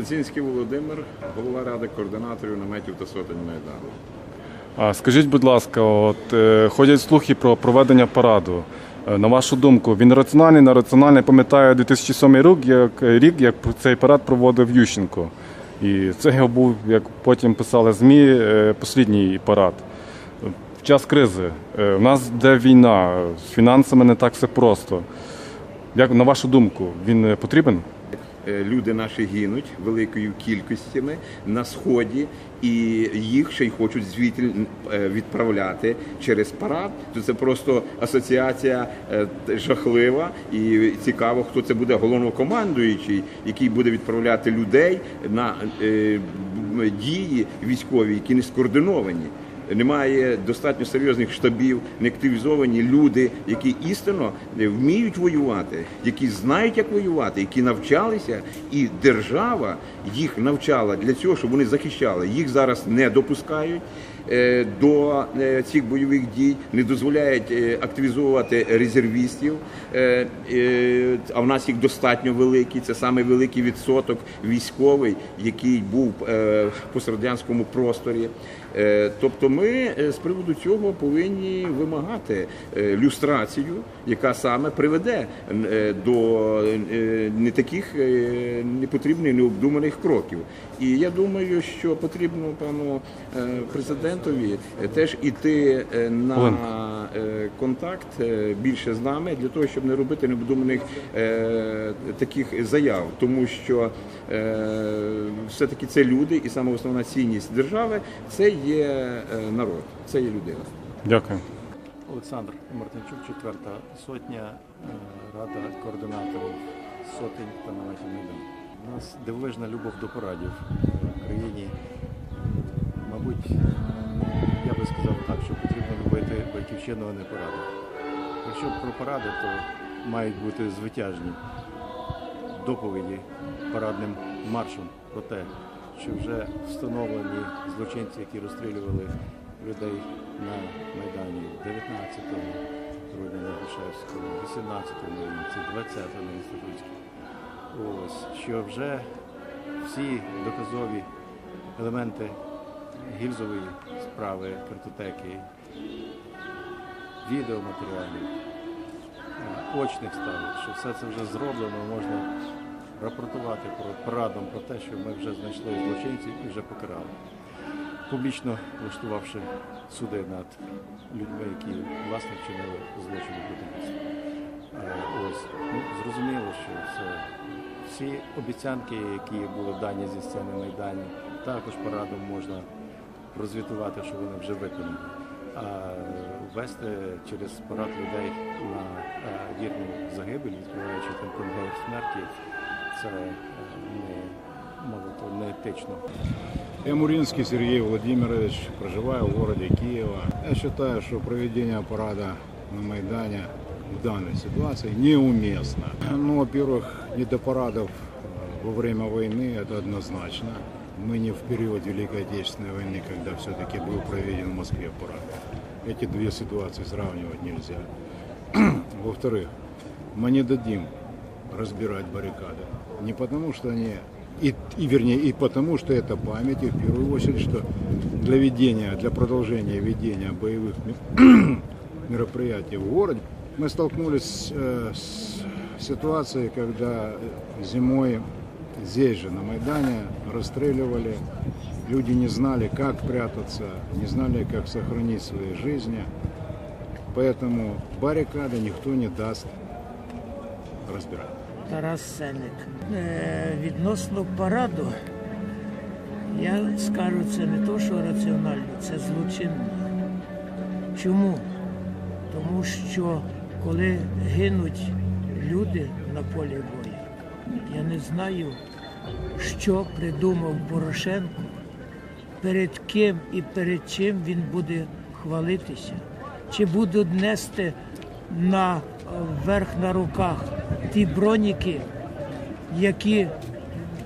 Лозінський Володимир, голова ради координаторів наметів та сотень Майдану. А скажіть, будь ласка, от е, ходять слухи про проведення параду. Е, На вашу думку, він раціональний, нераціональний? Пам'ятаю 2007 рік, як рік, як цей парад проводив Ющенко. І це був, як потім писали ЗМІ, е, послідній парад. В час кризи в нас де війна, з фінансами не так все просто. Як на вашу думку, він потрібен? Е, Люди наші гинуть великою кількостями на сході, і їх ще й хочуть звідти е, відправляти через парад. То це просто асоціація е, жахлива і цікаво, хто це буде головнокомандуючий, який буде відправляти людей на дії військові, які не скоординовані. Немає достатньо серйозних штабів, не активізовані люди, які істинно вміють воювати, які знають, як воювати, які навчалися, і держава їх навчала для цього, щоб вони захищали. Їх зараз не допускають до е, цих бойових дій, не дозволяють е, активізовувати резервістів. Е, е, А в нас їх достатньо великий. Це саме великий відсоток військовий, який був е, в пострадянському просторі. Е, Тобто ми е, з приводу цього повинні вимагати е, люстрацію, яка саме приведе е, до е, не таких е, непотрібних, необдуманих кроків. І я думаю, що потрібно пану е, президентові е, теж іти е, на е, контакт більше з нами для того, щоб не робити необдуманих е, таких заяв, тому що е, все-таки це люди, і саме основна цінність держави це є народ, це є людина. Дякую. Олександр Мартинчук, четверта сотня, рада координаторів сотень та наметів. У нас дивовижна любов до порадів в країні. Мабуть, любити не поради. Якщо про поради, то мають бути звитяжні доповіді парадним маршем про те, що вже встановлені злочинці, які розстрілювали людей на Майдані 19 грудня на Грушевського, 18 на Вінці, 20 на Інститутській. Ось, що вже всі доказові елементи гільзової справи, картотеки, відеоматеріалів, е, очних ставок, що все це вже зроблено, можна рапортувати про парадом про те, що ми вже знайшли злочинців і вже покарали. Публічно влаштувавши суди над людьми, які власне вчинили злочини проти. Е, Ось ну, зрозуміло, що це всі обіцянки, які були дані зі сцени Майдані, також парадом можна розвітувати, що вони вже виконані. А ввести через парад людей на е, вірну загибель, відкриваючи там конвейер смерті, це е, не мабуть, не етично. Я Муринский Сергей Владимирович, проживаю в городе Киева. Я считаю, что проведение парада на Майдане в данной ситуации неуместно. Ну, во-первых, не до парадов во время войны, это однозначно. Мы не в период Великой Отечественной войны, когда все-таки был проведен в Москве парад. Эти две ситуации сравнивать нельзя. Во-вторых, мы не дадим разбирать баррикады. Не потому, что они и, и вернее, и потому, что это память, и в первую очередь, что для ведения, для продолжения ведения боевых мероприятий в городе мы столкнулись э, с ситуацией, когда зимой здесь же, на Майдане, расстреливали. Люди не знали, как прятаться, не знали, как сохранить свои жизни. Поэтому баррикады никто не даст разбирать. Тарас Сенник. Е, Відносно параду, я скажу, це не то, що раціонально, це злочинно. Чому? Тому що коли гинуть люди на полі бою, я не знаю, що придумав Порошенко, перед ким і перед чим він буде хвалитися, чи будуть нести на вверх на руках ті броніки, які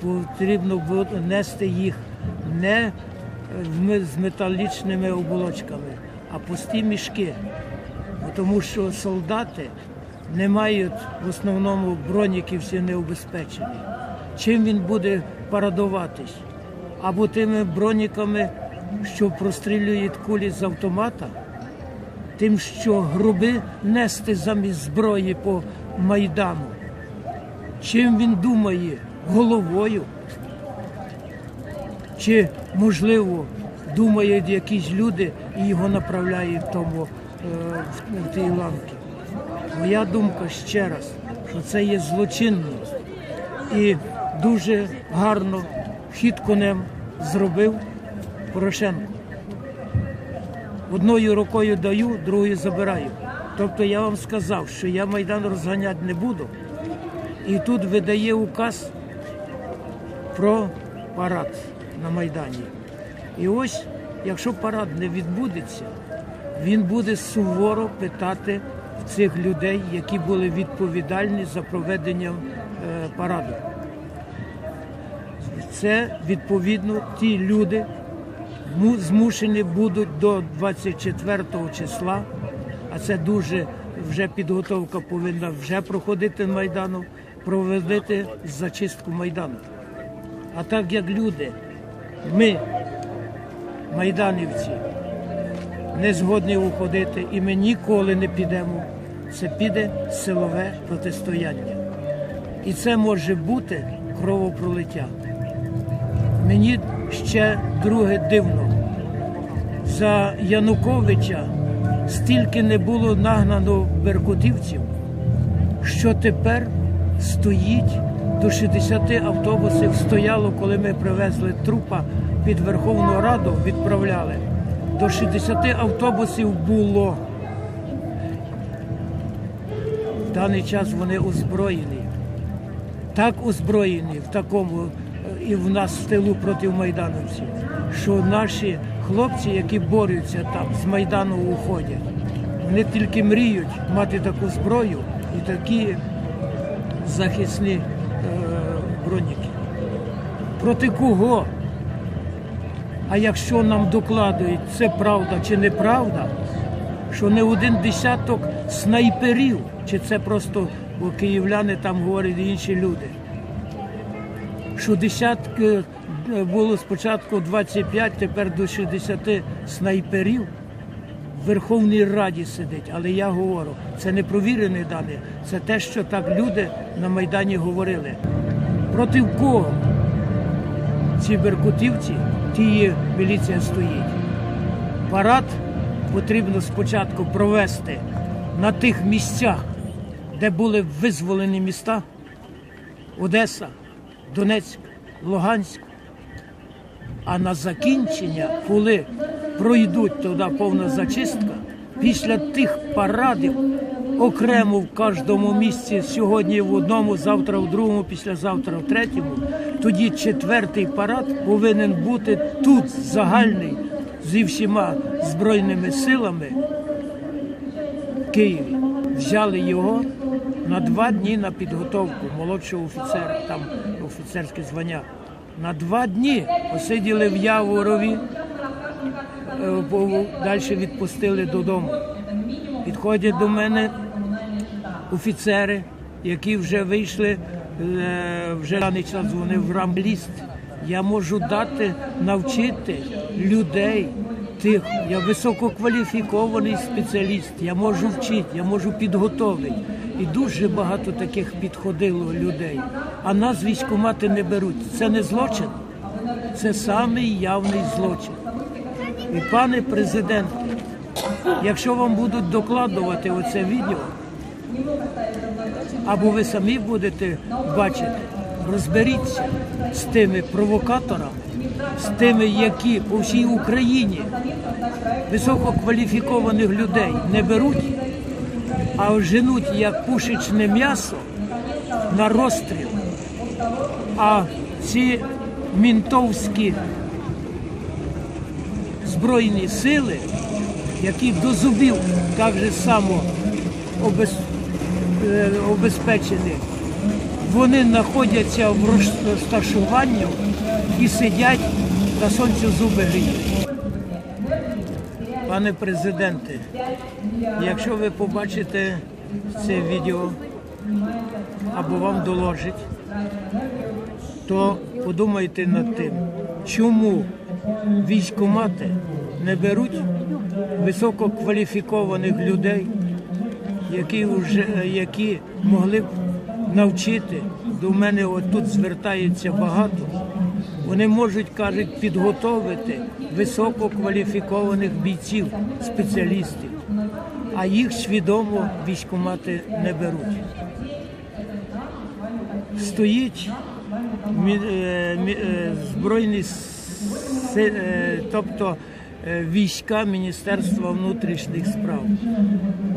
потрібно було нести їх не е, з металічними оболочками, а пусті мішки. Тому що солдати не мають в основному броніки всі не убезпечені. Чим він буде парадуватись, або тими броніками, що прострілюють кулі з автомата, тим, що груби нести замість зброї по майдану. Чим він думає? Головою? Чи, можливо, думають якісь люди і його направляють в тому е, в, тій ланки? Моя думка ще раз, що це є злочинно і дуже гарно хід конем зробив Порошенко. Одною рукою даю, другою забираю. Тобто я вам сказав, що я Майдан розганяти не буду. І тут видає указ про парад на Майдані. І ось, якщо парад не відбудеться, він буде суворо питати в цих людей, які були відповідальні за проведення е, параду. Це відповідно ті люди змушені будуть до 24 числа, а це дуже вже підготовка повинна вже проходити Майдану, проводити зачистку Майдану. А так як люди, ми, майданівці, не згодні уходити, і ми ніколи не підемо. Це піде силове протистояння. І це може бути кровопролиття. Мені ще друге дивно. За Януковича стільки не було нагнано беркутівців, що тепер стоїть до 60 автобусів стояло, коли ми привезли трупа під Верховну Раду, відправляли. До 60 автобусів було. В даний час вони озброєні. Так озброєні в такому і в нас в тилу проти майдановців, що наші хлопці, які борються там, з Майдану уходять, вони тільки мріють мати таку зброю і такі захисні е, броніки. Проти кого? А якщо нам докладують, це правда чи неправда, що не один десяток снайперів, чи це просто бо київляни там говорять інші люди, що десятки е, було спочатку 25, тепер до 60 снайперів в Верховній Раді сидить. Але я говорю, це не провірені дані, це те, що так люди на Майдані говорили. Проти кого? ці беркутівці, тієї міліція стоїть. Парад потрібно спочатку провести на тих місцях, де були визволені міста Одеса, Донецьк, Луганськ. А на закінчення, коли пройдуть туди повна зачистка, після тих парадів окремо в кожному місці, сьогодні в одному, завтра в другому, післязавтра в третьому, тоді четвертий парад повинен бути тут загальний зі всіма збройними силами в Києві. Взяли його на два дні на підготовку молодшого офіцера, там офіцерське звання. На два дні посиділи в Яворові, далі відпустили додому. Підходять до мене офіцери, які вже вийшли, е, вже даний час вони в рамбліст. Я можу дати, навчити людей тих. Я висококваліфікований спеціаліст, я можу вчити, я можу підготовити. І дуже багато таких підходило людей. А нас військомати не беруть. Це не злочин, це самий явний злочин. І пане президент, якщо вам будуть докладувати оце відео, або ви самі будете бачити, розберіться з тими провокаторами, з тими, які по всій Україні висококваліфікованих людей не беруть, а женуть як пушечне м'ясо на розстріл. А ці мінтовські збройні сили, які до зубів так же само е, обезпечені, вони знаходяться в розташуванні і сидять на сонці зуби гріють. Пане президенте, якщо ви побачите це відео або вам доложить, то подумайте над тим, чому військомати не беруть висококваліфікованих людей, які вже які могли б навчити. До мене отут звертається багато. Вони можуть, кажуть, підготовити висококваліфікованих бійців, спеціалістів, а їх свідомо військомати не беруть. Стоїть е, е, збройні е, тобто війська Міністерства внутрішніх справ.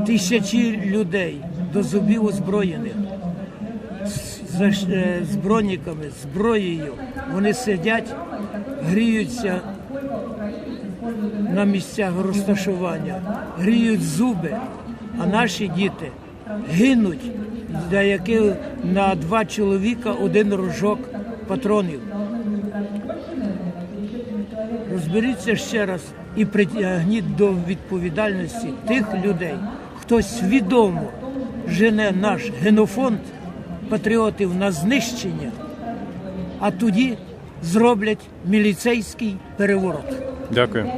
Тисячі людей до зубів озброєних з броніками, зброєю. Вони сидять, гріються на місцях розташування, гріють зуби, а наші діти гинуть, для яких на два чоловіка один рожок патронів. Розберіться ще раз і притягніть до відповідальності тих людей, хто свідомо жене наш генофонд патріотів на знищення, а тоді зроблять міліцейський переворот. Дякую.